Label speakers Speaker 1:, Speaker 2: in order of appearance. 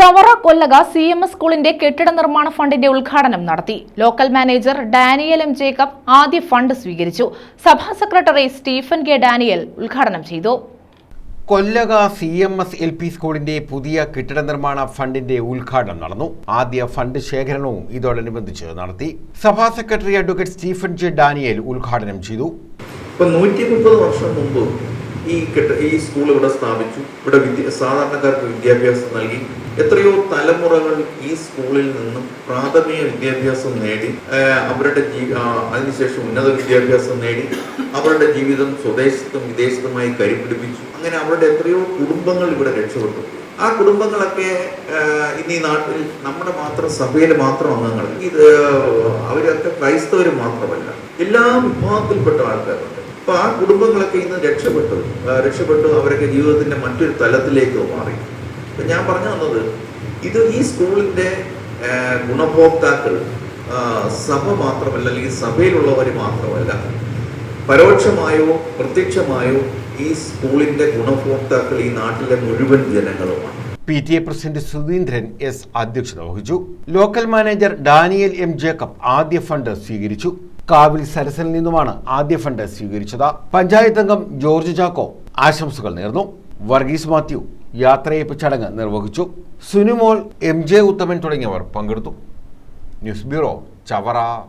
Speaker 1: Chavara Kollaka C M S സ്കൂളിന്റെ കെട്ടിട നിർമ്മാണ ഫണ്ടിന്റെ ഉദ്ഘാടനം നടത്തി. Local manager Daniel M Jacob ആദ്യ ഫണ്ട് സ്വീകരിച്ചു. സഭാ സെക്രട്ടറി സ്റ്റീഫൻ കെ ഡാനിയൽ ഉദ്ഘാടനം ചെയ്തു.
Speaker 2: Kollaka C M S L P സ്കൂളിന്റെ പുതിയ കെട്ടിട നിർമ്മാണ ഫണ്ടിന്റെ ഉദ്ഘാടനം നടന്നു. ആദ്യ ഫണ്ട് ശേഖരണവും ഇതോടനുബന്ധിച്ച് നടത്തി. സഭാ secretary advocate Stephen J Daniel ഉദ്ഘാടനം ചെയ്തു.
Speaker 3: ഇപ്പൊ നൂറ്റി മുപ്പത് വർഷം മുമ്പ് ഈ കെട്ട ഈ സ്കൂൾ ഇവിടെ സ്ഥാപിച്ചു. ഇവിടെ വിദ്യ സാധാരണക്കാർക്ക് വിദ്യാഭ്യാസം നൽകി. എത്രയോ തലമുറകൾ ഈ സ്കൂളിൽ നിന്നും പ്രാഥമിക വിദ്യാഭ്യാസം നേടി. അവരുടെ ജീ അതിനുശേഷം ഉന്നത വിദ്യാഭ്യാസം നേടി. അവരുടെ ജീവിതം സ്വദേശത്തും വിദേശത്തുമായി കരിപിടിപ്പിച്ചു. അങ്ങനെ അവരുടെ എത്രയോ കുടുംബങ്ങൾ ഇവിടെ രക്ഷപ്പെട്ടു. ആ കുടുംബങ്ങളൊക്കെ ഇന്ന് ഈ നാട്ടിൽ നമ്മുടെ മാത്രം സഭയിൽ മാത്രം അംഗങ്ങൾ. ഇത് അവരൊക്കെ ക്രൈസ്തവർ മാത്രമല്ല. എല്ലാ വിഭാഗത്തിൽപ്പെട്ട ആൾക്കാരുണ്ട്. അപ്പൊ ആ കുടുംബങ്ങളൊക്കെ ഇന്ന് രക്ഷപ്പെട്ടു. രക്ഷപ്പെട്ടു അവരൊക്കെ ജീവിതത്തിന്റെ മറ്റൊരു തലത്തിലേക്ക് മാറി. അപ്പൊ ഞാൻ പറഞ്ഞു വന്നത് ഇത് ഈ സ്കൂളിന്റെ ആ, ഗുണഭോക്താക്കൾ സഭ മാത്രമല്ല അല്ലെങ്കിൽ സഭയിലുള്ളവർ മാത്രമല്ല പരോക്ഷമായോ പ്രത്യക്ഷമായോ ഈ സ്കൂളിന്റെ ഗുണഭോക്താക്കൾ ഈ നാട്ടിലെ മുഴുവൻ ജനങ്ങളുമാണ്.
Speaker 2: P T A president Sudheendran S അധ്യക്ഷത വഹിച്ചു. Local manager Daniel M Jacob ആദ്യ ഫണ്ട് സ്വീകരിച്ചു. കാവിൽ സരസനിൽ നിന്നുമാണ് ആദ്യ ഫണ്ട് സ്വീകരിച്ചത്. പഞ്ചായത്ത് അംഗം ജോർജ് ചാക്കോ ആശംസകൾ നേർന്നു. വർഗീസ് മാത്യു യാത്രയപ്പ് ചടങ്ങ് നിർവഹിച്ചു. സുനുമോൾ എം ജെ ഉത്തമൻ തുടങ്ങിയവർ പങ്കെടുത്തു. News bureau Chavara.